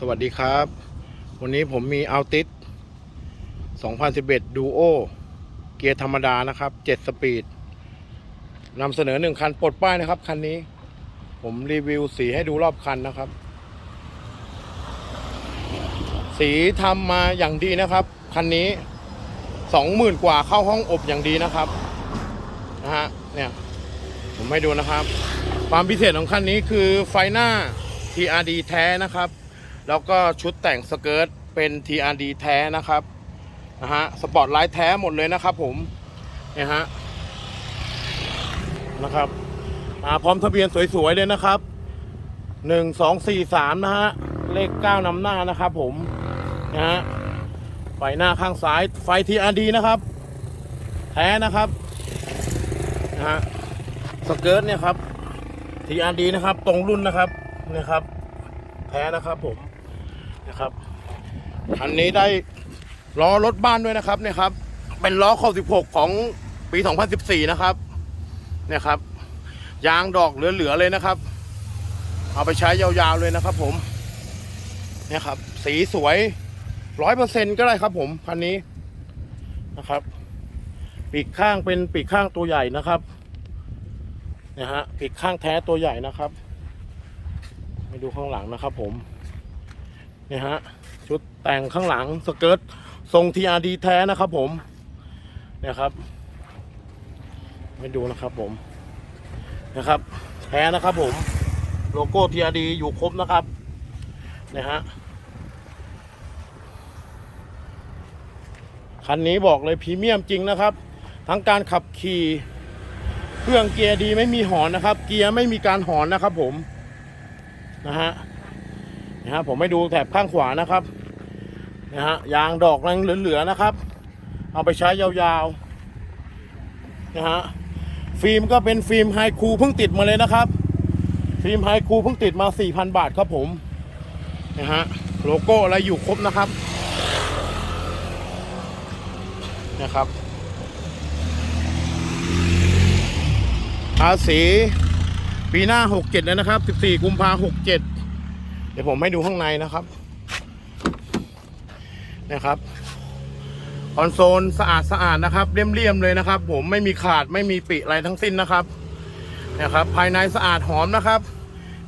สวัสดีครับ วันนี้ผมมีอัลติส2011 Duo เกียร์ธรรมดานะครับ 7 สปีดนำเสนอหนึ่งคันปลดป้ายนะครับ คันนี้ ผมรีวิวสีให้ดูรอบคันนะครับ สีทำมาอย่างดีนะครับ คันนี้ 20,000 กว่าเข้าห้องอบอย่างดีนะครับนะฮะเนี่ยผมให้ดูนะครับ ความพิเศษของคันนี้คือไฟหน้า TRD แท้นะครับ แล้วก็ชุดแต่งสเกิร์ตเป็น TRD แท้นะครับนะฮะสปอร์ตไลท์แท้หมดเลยนะครับผมเนี่ยฮะนะครับอ่าพร้อมทะเบียนสวยๆเลยนะครับหนึ่งสองสี่สามนะฮะเลขเก้านำหน้านะครับผมนะฮะไฟหน้าข้างซ้ายไฟ TRD นะครับ แท้นะครับนะฮะสเกิร์ตเนี่ยครับ TRD นะครับ ตรงรุ่นนะครับนี่ครับ แท้นะครับผม นะครับคันนี้ได้ล้อรถบ้านด้วยนะครับเนี่ยครับ เป็นล้อขอบ16 ของปี 2014 นะครับ เนี่ยครับ ยางดอกเหลือๆเลยนะครับ เอาไปใช้ยาวๆเลยนะครับ ผม เนี่ยครับ สีสวยร้อยเปอร์เซ็นก็ได้ครับ ผมคันนี้นะครับ ปีกข้างเป็นปีกข้างตัวใหญ่นะครับเนี่ยฮะปีกข้างแท้ตัวใหญ่นะครับให้ดูข้างหลังนะครับ ผม นี่ยฮะ ชุดแต่งข้างหลังสเกิร์ตทรง TRD แท้นะครับผม เนี่ยครับให้ดูนะครับผมนะครับ แท้นะครับผม โลโก้ TRD อยู่ครบนะครับเนี่ยฮะคันนี้บอกเลยพรีเมียมจริงนะครับ ทั้งการขับขี่เครื่องเกียร์ดีไม่มีหอนนะครับ เกียร์ไม่มีการหอนนะครับผมนะฮะ นะฮะผมไม่ดูแถบข้างขวานะครับนะฮะยางดอกแรงเหลือๆนะครับ เอาไปใช้ยาวๆนะฮะฟิล์มก็เป็นฟิล์มไฮคูเพิ่งติดมาเลยนะครับ ฟิล์มไฮคูเพิ่งติดมา 4,000 บาทครับผมนะฮะโลโก้อะไรอยู่ครบนะครับนะครับภาษีปีหน้า 67 แล้วนะครับ 14 กุมภา67เดี๋ยวผมให้ดูข้างในนะครับนะครับคอนโซลสะอาดสะอาดนะครับเรียมๆเลยนะครับ ผมไม่มีขาดไม่มีปิอะไรทั้งสิ้นนะครับนะครับ ภายในสะอาดหอมนะครับ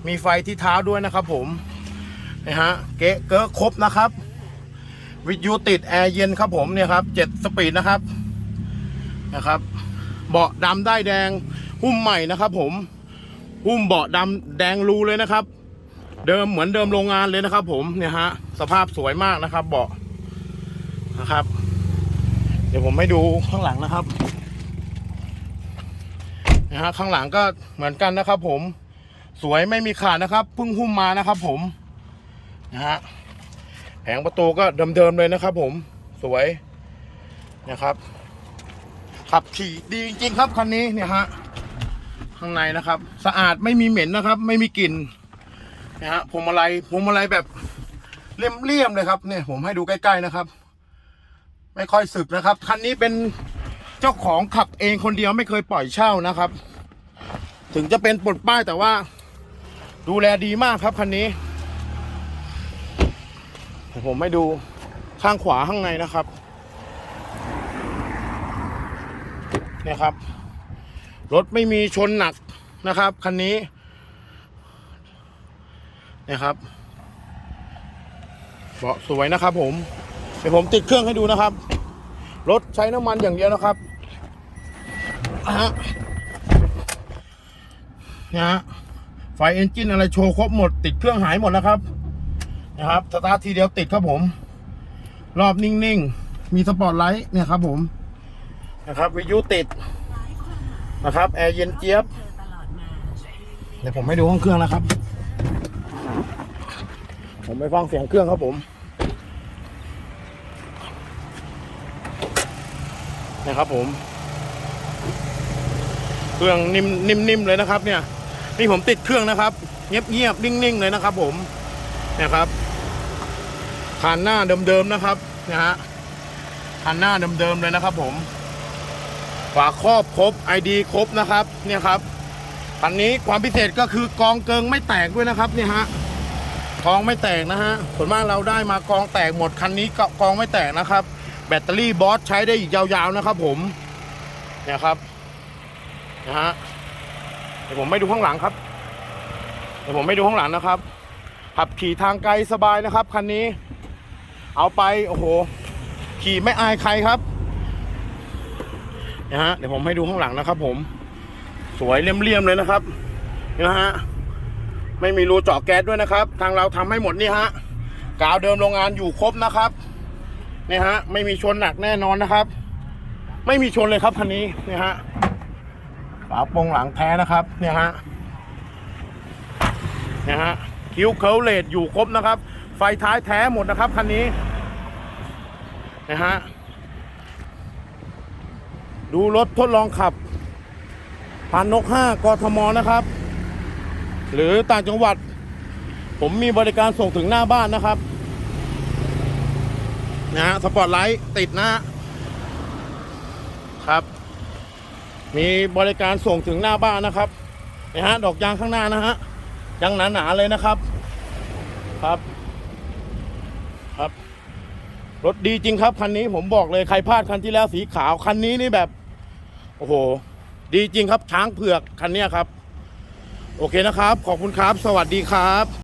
มีไฟที่เท้าด้วยนะครับ ผมนะฮะเก๊ะเก๊ะครบนะครับ วิทยุติดแอร์เย็นครับผมเนี่ยครับเจ็ดสปีดนะครับนะครับ เบาะดำได้แดงหุ้มใหม่นะครับ ผมหุ้มเบาะดำแดงรูเลยนะครับ เดิมเหมือนเดิมโรงงานเลยนะครับ ผมเนี่ยฮะ สภาพสวยมากนะครับ เบาะนะครับ เดี๋ยวผมให้ดูข้างหลังนะครับนะฮะข้างหลังก็เหมือนกันนะครับ ผมสวยไม่มีขาดนะครับเพิ่งหุ้มมานะครับ ผมนะฮะแผงประตูก็เดิมๆเลยนะครับ ผมสวยนะครับ ขับขี่ดีจริงๆครับคันนี้เนี่ยฮะข้างในนะครับ สะอาดไม่มีเหม็นนะครับ ไม่มีกลิ่น นะฮะพวงมาลัยพวงมาลัยแบบเลี่ยมๆเลยครับเนี่ยผมให้ดูใกล้ๆนะครับ ไม่ค่อยสึกนะครับคันนี้เป็นเจ้าของขับเองคนเดียวไม่เคยปล่อยเช่านะครับ ถึงจะเป็นปลดป้ายแต่ว่า ดูแลดีมากครับคันนี้ ผมให้ดูข้างขวาข้างในนะครับเนี่ยครับรถไม่มีชนหนักนะครับคันนี้ นะครับเบาะสวยนะครับ ผมเดี๋ยวผมติดเครื่องให้ดูนะครับ รถใช้น้ำมันอย่างเดียวนะครับนะฮะนี่ยฮะไฟเอนจินอะไรโชว์ครบหมด ติดเครื่องหายหมดนะครับ นะครับสตาร์ททีเดียวติดครับผม รอบนิ่งๆ มีสปอร์ตไลท์เนี่ยครับ ผมนะครับวิทยุติดนะครับแอร์เย็นเจี๊ยบเดี๋ยวผมให้ดูห้องเครื่องนะครับ ผมไปฟังเสียงเครื่องครับผมนะครับผม เครื่องนิ่มนิ่มๆเลยนะครับ เนี่ย นี่ผมติดเครื่องนะครับ เงียบเงียบๆนิ่งๆเลยนะครับ ผมเนี่ยครับคันหน้าเดิมๆนะครับนะฮะคันหน้าเดิมๆเลยนะครับ ผมฝาครอบครบ ID ครบนะครับ เนี่ยครับคันนี้ความพิเศษก็คือกองเกิงไม่แตกด้วยนะครับ เนี่ยฮะ กองไม่แตกนะฮะส่วนมากเราได้มากองแตกหมดคันนี้ก็กองไม่แตกนะครับ แบตเตอรี่บอสใช้ได้อีกยาวๆนะครับ ผมเนี่ยครับนะฮะเดี๋ยวผมไม่ดูข้างหลังครับเดี๋ยวผมไม่ดูข้างหลังนะครับ ขับขี่ทางไกลสบายนะครับคันนี้ เอาไปโอ้โห ขี่ไม่อายใครครับนะฮะเดี๋ยวผมให้ดูข้างหลังนะครับ ผมสวยเลี่ยมๆเลยนะครับนะฮะ ไม่มีรูเจาะแก๊สด้วยนะครับ ทางเราทำให้หมดนี่ฮะกาวเดิมโรงงานอยู่ครบนะครับนี่ฮะ ไม่มีชนหนักแน่นอนนะครับ ไม่มีชนเลยครับคันนี้นี่ฮะฝาโปรงหลังแท้นะครับเนี่ยฮะเนี่ยฮะคิ้วเคิลเลดอยู่ครบนะครับ ไฟท้ายแท้หมดนะครับคันนี้นะฮะดูรถทดลองขับผ่านนกห้ากทมนะครับ หรือต่างจังหวัด ผมมีบริการส่งถึงหน้าบ้านนะครับนะฮะสปอร์ตไลท์ติดนะครับ มีบริการส่งถึงหน้าบ้านนะครับนะฮะดอกยางข้างหน้านะฮะยังหนาๆเลยนะครับ ครับครับรถดีจริงครับคันนี้ผมบอกเลยใครพลาดคันที่แล้วสีขาวคันนี้นี่แบบ โอ้โห ดีจริงครับช้างเผือกคันนี้ครับ โอเคนะครับ ขอบคุณครับ สวัสดีครับ